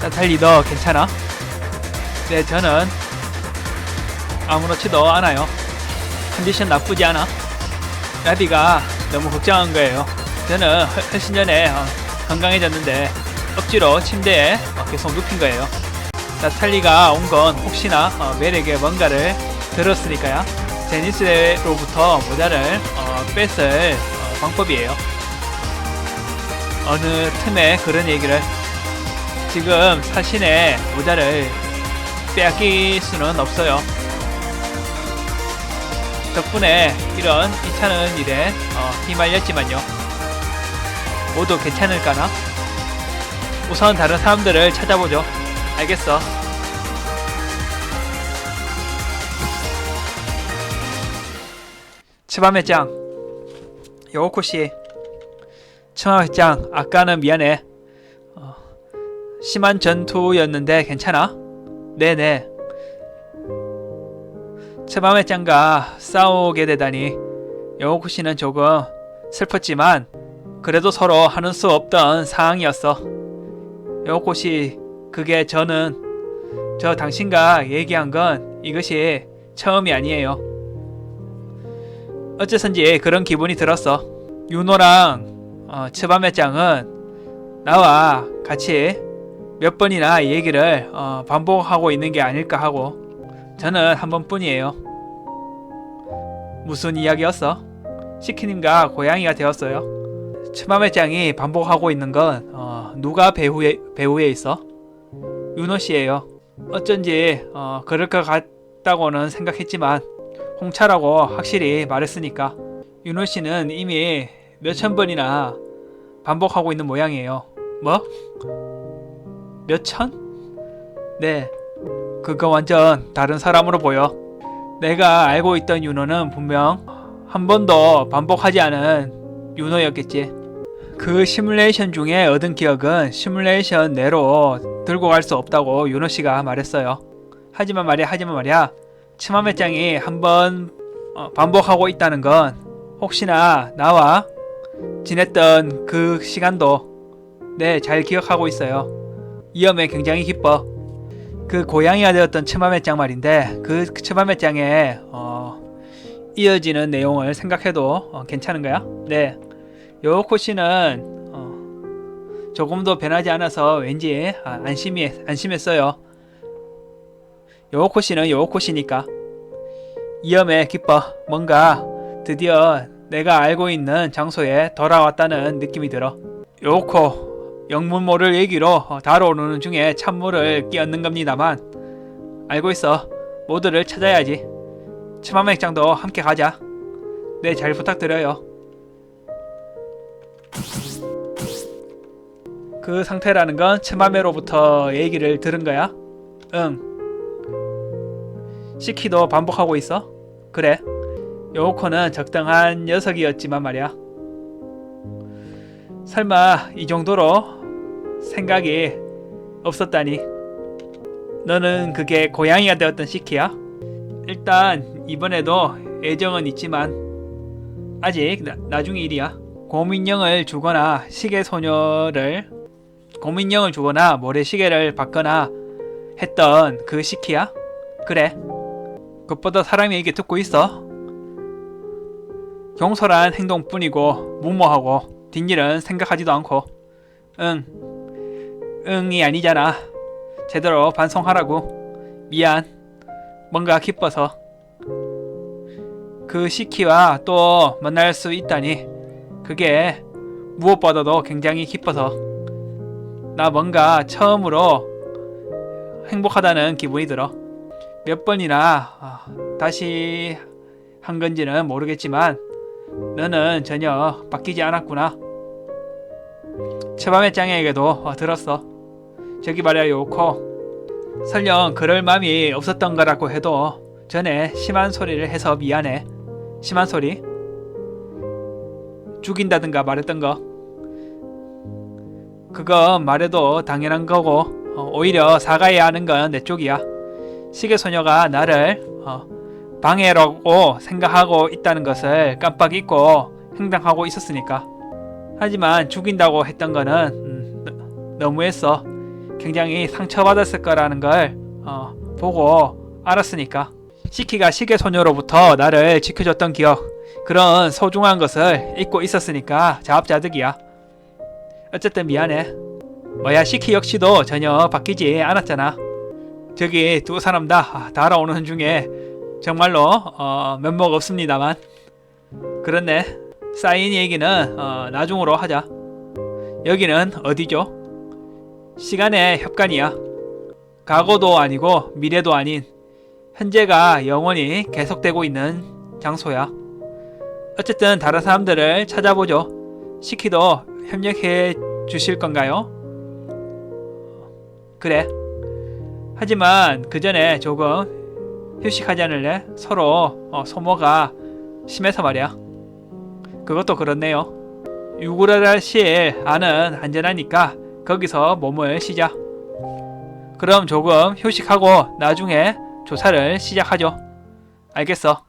나탈리 너 괜찮아? 네 저는 아무렇지도 않아요. 컨디션 나쁘지 않아. 나비가 너무 걱정한 거예요. 저는 훨- 훨씬 전에 어, 건강해졌는데 억지로 침대에 어, 계속 눕힌 거예요. 나탈리가 온 건 혹시나 어, 멜에게 뭔가를 들었으니까요. 제니스로부터 모자를 어, 방법이에요. 어느 틈에 그런 얘기를 지금 사신의 모자를 빼앗길 수는 없어요. 덕분에 이런 이차는 일에 어, 휘말렸지만요. 모두 괜찮을까나? 우선 다른 사람들을 찾아보죠. 알겠어. 치바메짱, 요코 씨, 치바메짱, 아까는 미안해. 심한 전투였는데 괜찮아? 네네. 체밤의 짱과 싸우게 되다니 영호쿠 씨는 조금 슬펐지만 그래도 서로 하는 수 없던 상황이었어. 영호쿠 씨, 그게 저는 저 당신과 얘기한 건 이것이 처음이 아니에요. 어째선지 그런 기분이 들었어. 윤호랑 어, 츠밤의 짱은 나와 같이 몇 번이나 이 얘기를 어, 반복하고 있는 게 아닐까 하고 저는 한 번뿐이에요. 무슨 이야기였어? 시키님과 고양이가 되었어요. 츠마메 짱이 반복하고 있는 건 어, 누가 배후에 배후에 있어? 윤호 씨예요. 어쩐지 어, 그럴 것 같다고는 생각했지만 홍차라고 확실히 말했으니까 윤호 씨는 이미 몇천 번이나 반복하고 있는 모양이에요. 뭐? 몇 천? 네. 그거 완전 다른 사람으로 보여. 내가 알고 있던 윤호는 분명 한 번도 반복하지 않은 윤호였겠지. 그 시뮬레이션 중에 얻은 기억은 시뮬레이션 내로 들고 갈 수 없다고 윤호 씨가 말했어요. 하지만 말이야, 하지만 말이야. 치마메 짱이 한번 어, 반복하고 있다는 건 혹시나 나와 지냈던 그 시간도 네, 잘 기억하고 있어요. 이 점에 굉장히 기뻐. 그 고양이가 되었던 츠마메짱 말인데 그 츠마메짱에 어, 이어지는 내용을 생각해도 어, 괜찮은 거야? 네. 요코 씨는 어, 조금도 변하지 않아서 왠지 아, 안심이 안심했어요. 요코 씨는 요코 씨니까 이 점에 기뻐. 뭔가 드디어 내가 알고 있는 장소에 돌아왔다는 느낌이 들어. 요코 영문 모를 얘기로 어, 다뤄오는 중에 찬물을 끼얹는 겁니다만. 알고 있어. 모두를 찾아야지. 치마맥장도 함께 가자. 네 잘 부탁드려요. 그 상태라는 건 치마메로부터 얘기를 들은 거야? 응. 시키도 반복하고 있어? 그래. 요코는 적당한 녀석이었지만 말이야. 설마 이 정도로 생각이 없었다니. 너는 그게 고양이가 되었던 시키야? 일단 이번에도 애정은 있지만 아직 나, 나중 일이야. 고민형을 주거나 시계 소녀를 고민형을 주거나 모래시계를 받거나 했던 그 시키야? 그래. 그것보다 사람이 이게 듣고 있어. 경솔한 행동뿐이고 무모하고 뒷일은 생각하지도 않고 응 응이 아니잖아. 제대로 반성하라고. 미안. 뭔가 기뻐서. 그 시키와 또 만날 수 있다니. 그게 무엇보다도 굉장히 기뻐서. 나 뭔가 처음으로 행복하다는 기분이 들어. 몇 번이나 아, 다시 한 건지는 모르겠지만 너는 전혀 바뀌지 않았구나. 최밤의 짱에게도 어, 들었어. 저기 말이야 요코. 설령 그럴 마음이 없었던 거라고 해도 전에 심한 소리를 해서 미안해. 심한 소리? 죽인다든가 말했던 거. 그거 말해도 당연한 거고 어, 오히려 사과해야 하는 건 내 쪽이야. 시계 소녀가 나를 어, 방해라고 생각하고 있다는 것을 깜빡 잊고 행동하고 있었으니까. 하지만 죽인다고 했던 거는 음, 너- 너무했어. 굉장히 상처받았을 거라는 걸 어, 보고 알았으니까. 시키가 시계 소녀로부터 나를 지켜줬던 기억 그런 소중한 것을 잊고 있었으니까 자업자득이야. 어쨌든 미안해. 뭐야 시키 역시도 전혀 바뀌지 않았잖아. 저기 두 사람 다 아, 달아오는 중에 정말로 어, 면목 없습니다만. 그렇네. 사인 얘기는 어, 나중으로 하자. 여기는 어디죠? 시간의 협간이야 과거도 아니고 미래도 아닌 현재가 영원히 계속되고 있는 장소야 어쨌든 다른 사람들을 찾아보죠 시키도 협력해 주실 건가요? 그래 하지만 그 전에 조금 휴식하지 않을래? 서로 어, 소모가 심해서 말이야. 그것도 그렇네요. 유구라실 안은 안전하니까 거기서 몸을 쉬자. 그럼 조금 휴식하고 나중에 조사를 시작하죠. 알겠어.